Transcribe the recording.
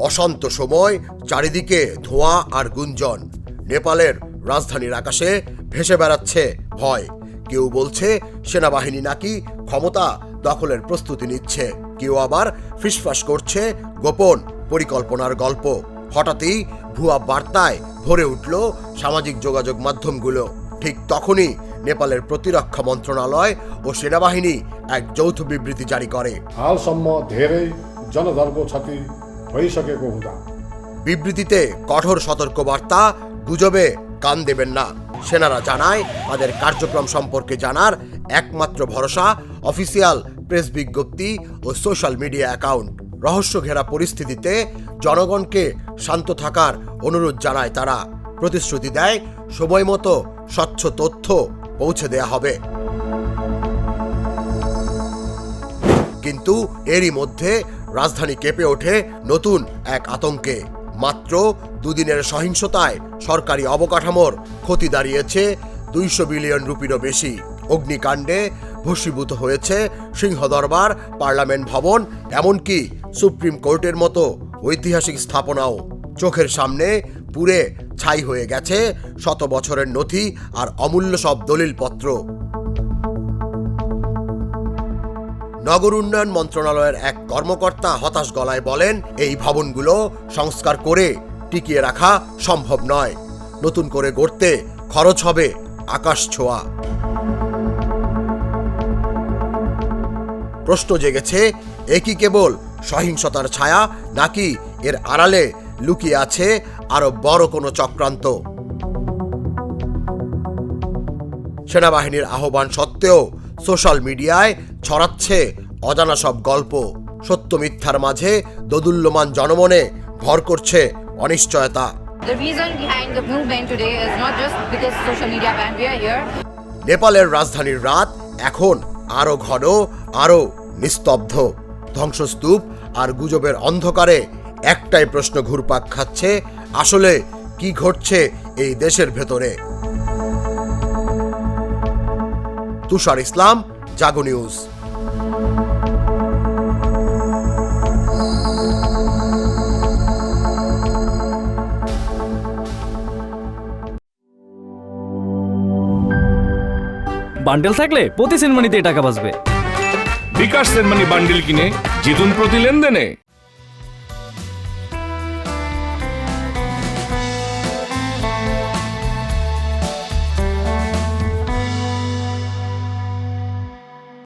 বসন্ত সময় চারিদিকে ধোঁয়া আর গুঞ্জন নেপালের রাজধানীর আকাশে ভেসে বেড়াচ্ছে ভয় কেউ বলছে সেনাবাহিনী নাকি ক্ষমতা দখলের প্রস্তুতি নিচ্ছে কেউ আবার ফিসফাস করছে গোপন পরিকল্পনার গল্প হঠাৎই ভুয়া বার্তায় ভরে উঠল সামাজিক যোগাযোগ মাধ্যমগুলো ঠিক তখনই নেপালের প্রতিরক্ষা মন্ত্রণালয় ও সেনাবাহিনী এক যৌথ বিবৃতি জারি করে हालसम्म धेरै जनधनको क्षति বিবৃতিতে কঠোর সতর্কবার্তা, গুজবে কান দেবেন না। সেনারা জানায়, তাদের কার্যক্রম সম্পর্কে জানার একমাত্র ভরসা অফিসিয়াল প্রেস বিজ্ঞপ্তি ও সোশ্যাল মিডিয়া অ্যাকাউন্ট। রহস্য ঘেরা পরিস্থিতিতে জনগণকে শান্ত থাকার অনুরোধ জানায় তারা। প্রতিশ্রুতি দেয়, সময় মতো স্বচ্ছ তথ্য পৌঁছে দেয়া হবে। কিন্তু এরই মধ্যে রাজধানী কেঁপে ওঠে নতুন এক আতঙ্কে। মাত্র দুদিনের সহিংসতায় সরকারি অবকাঠামোর ক্ষতি দাঁড়িয়েছে দুইশো বিলিয়ন রুপিরও বেশি। অগ্নিকাণ্ডে ভস্মীভূত হয়েছে সিংহদরবার, পার্লামেন্ট ভবন, এমনকি সুপ্রিম কোর্টের মতো ঐতিহাসিক স্থাপনাও। চোখের সামনে পুরে ছাই হয়ে গেছে শত বছরের নথি আর অমূল্য সব দলিলপত্র। নগর উন্নয়ন মন্ত্রণালয়ের এক কর্মকর্তা হতাশ গলায় বলেন, এই ভবনগুলো সংস্কার করে টিকিয়ে রাখা সম্ভব নয়। নতুন করে গড়তে খরচ হবে আকাশ ছোঁয়া। প্রশ্ন জেগেছে, এ কি কেবল সহিংসতার ছায়া, নাকি এর আড়ালে লুকিয়ে আছে আরও বড় কোনো চক্রান্ত? সেনাবাহিনীর আহ্বান সত্ত্বেও সোশ্যাল মিডিয়ায় ছড়াচ্ছে অজানা সব গল্প। সত্য মিথ্যার মাঝে দোদুল্যমান জনমনে ভর করছে অনিশ্চয়তা। নেপালের রাজধানীর রাত এখন আরও ঘন আরও নিস্তব্ধ। ধ্বংসস্তূপ আর গুজবের অন্ধকারে একটাই প্রশ্ন ঘুরপাক খাচ্ছে আসলে কি ঘটছে এই দেশের ভেতরে? তুষার ইসলাম জাগো নিউজ। বান্ডেল থাকলে প্রতি সেনমানিতে টাকা বাঁচবে। বিকাশ সেনমানি বান্ডিল কিনে জিতুন প্রতি লেনদেনে।